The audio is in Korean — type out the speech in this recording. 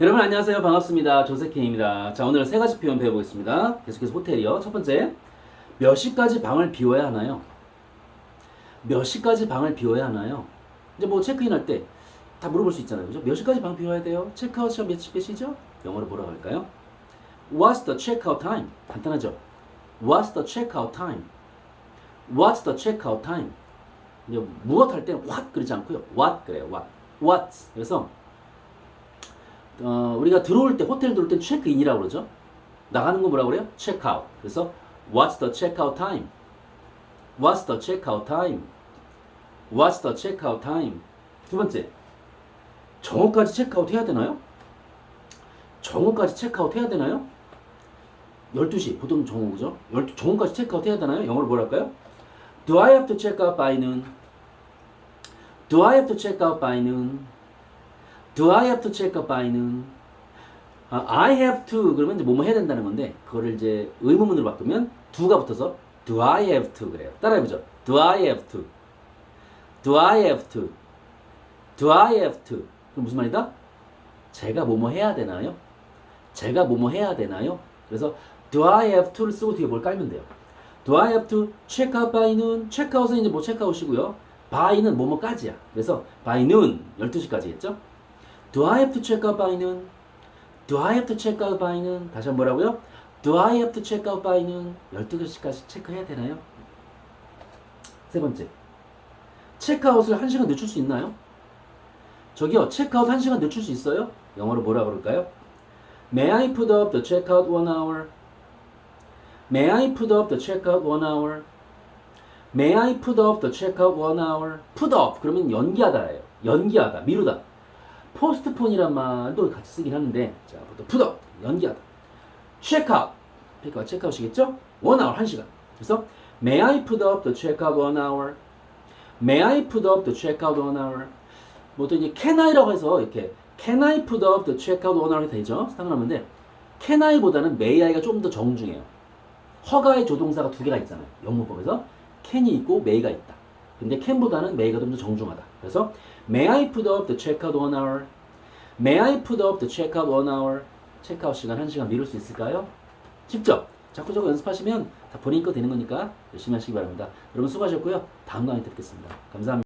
여러분 안녕하세요. 반갑습니다. 조세케입니다. 자, 오늘은 세 가지 표현 배워보겠습니다. 계속해서 호텔이요. 첫 번째, 몇 시까지 방을 비워야 하나요? 몇 시까지 방을 비워야 하나요? 이제 뭐 체크인 할 때 다 물어볼 수 있잖아요. 그죠? 몇 시까지 방 비워야 돼요? 체크아웃 시간 몇, 시죠? 영어로 뭐라고 할까요? What's the checkout time? 간단하죠? What's the checkout time? What's the checkout time? 이제 무엇 할 때는 what 그러지 않고요. what 그래요. what. what. 그래서 어, 우리가 들어올 때 호텔 들어올 때 체크인이라고 그러죠. 나가는 거 뭐라고 그래요? 체크아웃. 그래서 what's the checkout time? What's the checkout time? What's the checkout time? 두 번째. 정오까지 체크아웃 해야 되나요? 정오까지 체크아웃 해야 되나요? 12시 보통 정오 그죠? 12, 정오까지 체크아웃 해야 되나요? 영어로 뭐라 할까요? Do I have to check out by noon? Do I have to check out by noon? Do I have to check by noon? 아, I have to 그러면 이제 뭐뭐 해야 된다는 건데 그거를 이제 의문문으로 바꾸면 do가 붙어서 Do I have to 그래요. 따라해보죠. Do I have to? Do I have to? Do I have to? 그럼 무슨 말이다? 제가 뭐뭐 해야 되나요? 제가 뭐뭐 해야 되나요? 그래서 Do I have to를 쓰고 뒤에 뭘 깔면 돼요. Do I have to check out by noon? check out은 이제 뭐 check out이고요. by는 뭐뭐까지야. 그래서 by noon 12시까지 했죠? Do I have to check out by noon? Do I have to check out by noon? 다시 한 번 뭐라고요? Do I have to check out by noon? 12시까지 체크해야 되나요? 세 번째. 체크아웃을 1시간 늦출 수 있나요? 저기요, 체크아웃 1시간 늦출 수 있어요? 영어로 뭐라 그럴까요? May I put up the checkout one hour? May I put up the checkout one hour? May I put up the checkout one hour? Put up 그러면 연기하다예요. 연기하다, 미루다. 포스트폰이란 말도 같이 쓰긴 하는데 자, 보통 up 연기하다. checkout 그러니까 체크아웃이겠죠? one hour 한 시간. 그래서 May I put up the checkout one hour? May I put up the checkout one hour? 뭐또 이제 can I라고 해서 이렇게 can I put up the checkout one hour 되죠? 상관없는데 can I보다는 may I가 좀 더 정중해요. 허가의 조동사가 두 개가 있잖아요. 영문법에서 can이 있고 may가 있다. 근데 can보다는 may가 좀 더 정중하다. 그래서 may I put up the checkout one hour? May I put up the checkout one hour? 체크아웃 시간 한 시간 미룰 수 있을까요? 쉽죠? 자꾸 저거 연습하시면 다 본인 거 되는 거니까 열심히 하시기 바랍니다. 여러분 수고하셨고요. 다음 강의 때 뵙겠습니다. 감사합니다.